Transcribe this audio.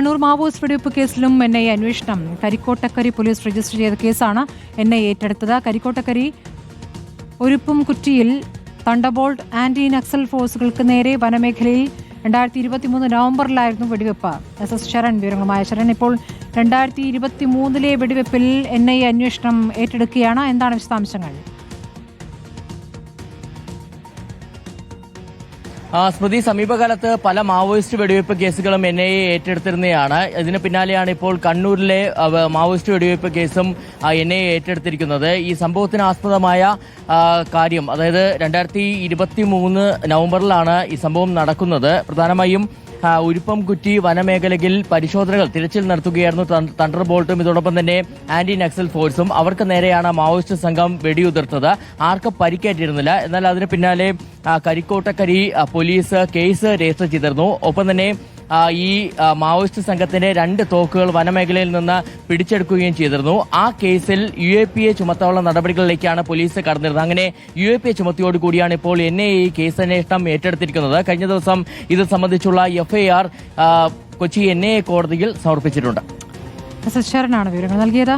Kannur Maoist വെടിവെപ്പ് കേസിലും N I അന്വേഷണം. കരിക്കോട്ടക്കരി പോലീസ് രജിസ്റ്റർ ചെയ്ത കേസാണ് എൻ ഐ ഏറ്റെടുത്തത്. കരിക്കോട്ടക്കരി ഒരുപ്പും കുറ്റിയിൽ തണ്ടബോൾട്ട് ആന്റി നക്സൽ ഫോഴ്സുകൾക്ക് നേരെ വനമേഖലയിൽ രണ്ടായിരത്തി ഇരുപത്തിമൂന്ന് നവംബറിലായിരുന്നു വെടിവെപ്പ്. എസ് എസ് ശരൺ വിവരങ്ങളുമായ. ശരൺ ഇപ്പോൾ രണ്ടായിരത്തി ഇരുപത്തി മൂന്നിലെ വെടിവെപ്പിൽ എൻ ഐ അന്വേഷണം ഏറ്റെടുക്കുകയാണ്. എന്താണ് വിശദാംശങ്ങൾ? സ്മൃതി സമീപകാലത്ത് പല മാവോയിസ്റ്റ് വെടിവയ്പ് കേസുകളും എൻ ഐ എ ഏറ്റെടുത്തിരുന്നതാണ്. ഇതിന് പിന്നാലെയാണ് ഇപ്പോൾ കണ്ണൂരിലെ മാവോയിസ്റ്റ് വെടിവയ്പ് കേസും എൻ ഐ എ ഏറ്റെടുത്തിരിക്കുന്നത്. ഈ സംഭവത്തിന് ആസ്പദമായ കാര്യം അതായത് രണ്ടായിരത്തി ഇരുപത്തി മൂന്ന് നവംബറിലാണ് ഈ സംഭവം നടക്കുന്നത്. പ്രധാനമായും ആ, ഉരുപ്പം കുറ്റി വനമേഖലയിൽ പരിശോധനകൾ തിരച്ചിൽ നടത്തുകയായിരുന്നു തണ്ടർ ബോൾട്ടും ഇതോടൊപ്പം തന്നെ ആന്റി നക്സൽ ഫോഴ്സും അവർക്ക് നേരെയാണ് മാവോയിസ്റ്റ് സംഘം വെടിയുതിർത്തത്. ആർക്കും പരിക്കേറ്റിരുന്നില്ല. എന്നാൽ അതിന് പിന്നാലെ കരിക്കോട്ടക്കരി പോലീസ് കേസ് രജിസ്റ്റർ ചെയ്തിരുന്നു. ഒപ്പം തന്നെ ഈ മാവോയിസ്റ്റ് സംഘത്തിന്റെ രണ്ട് തോക്കുകൾ വനമേഖലയിൽ നിന്ന് പിടിച്ചെടുക്കുകയും ചെയ്തിരുന്നു. ആ കേസിൽ യു എ പി എ ചുമത്താനുള്ള നടപടികളിലേക്കാണ് പോലീസ് കടന്നിരുന്നത്. അങ്ങനെ യു എ പി എ ചുമത്തിയോടുകൂടിയാണ് ഇപ്പോൾ എൻ ഐ എ കേസ് അന്വേഷണം ഏറ്റെടുത്തിരിക്കുന്നത്. കഴിഞ്ഞ ദിവസം ഇത് സംബന്ധിച്ചുള്ള FIR Kochi N I A കോടതിയിൽ സമർപ്പിച്ചിട്ടുണ്ട്. വിവരങ്ങൾ നൽകിയത്.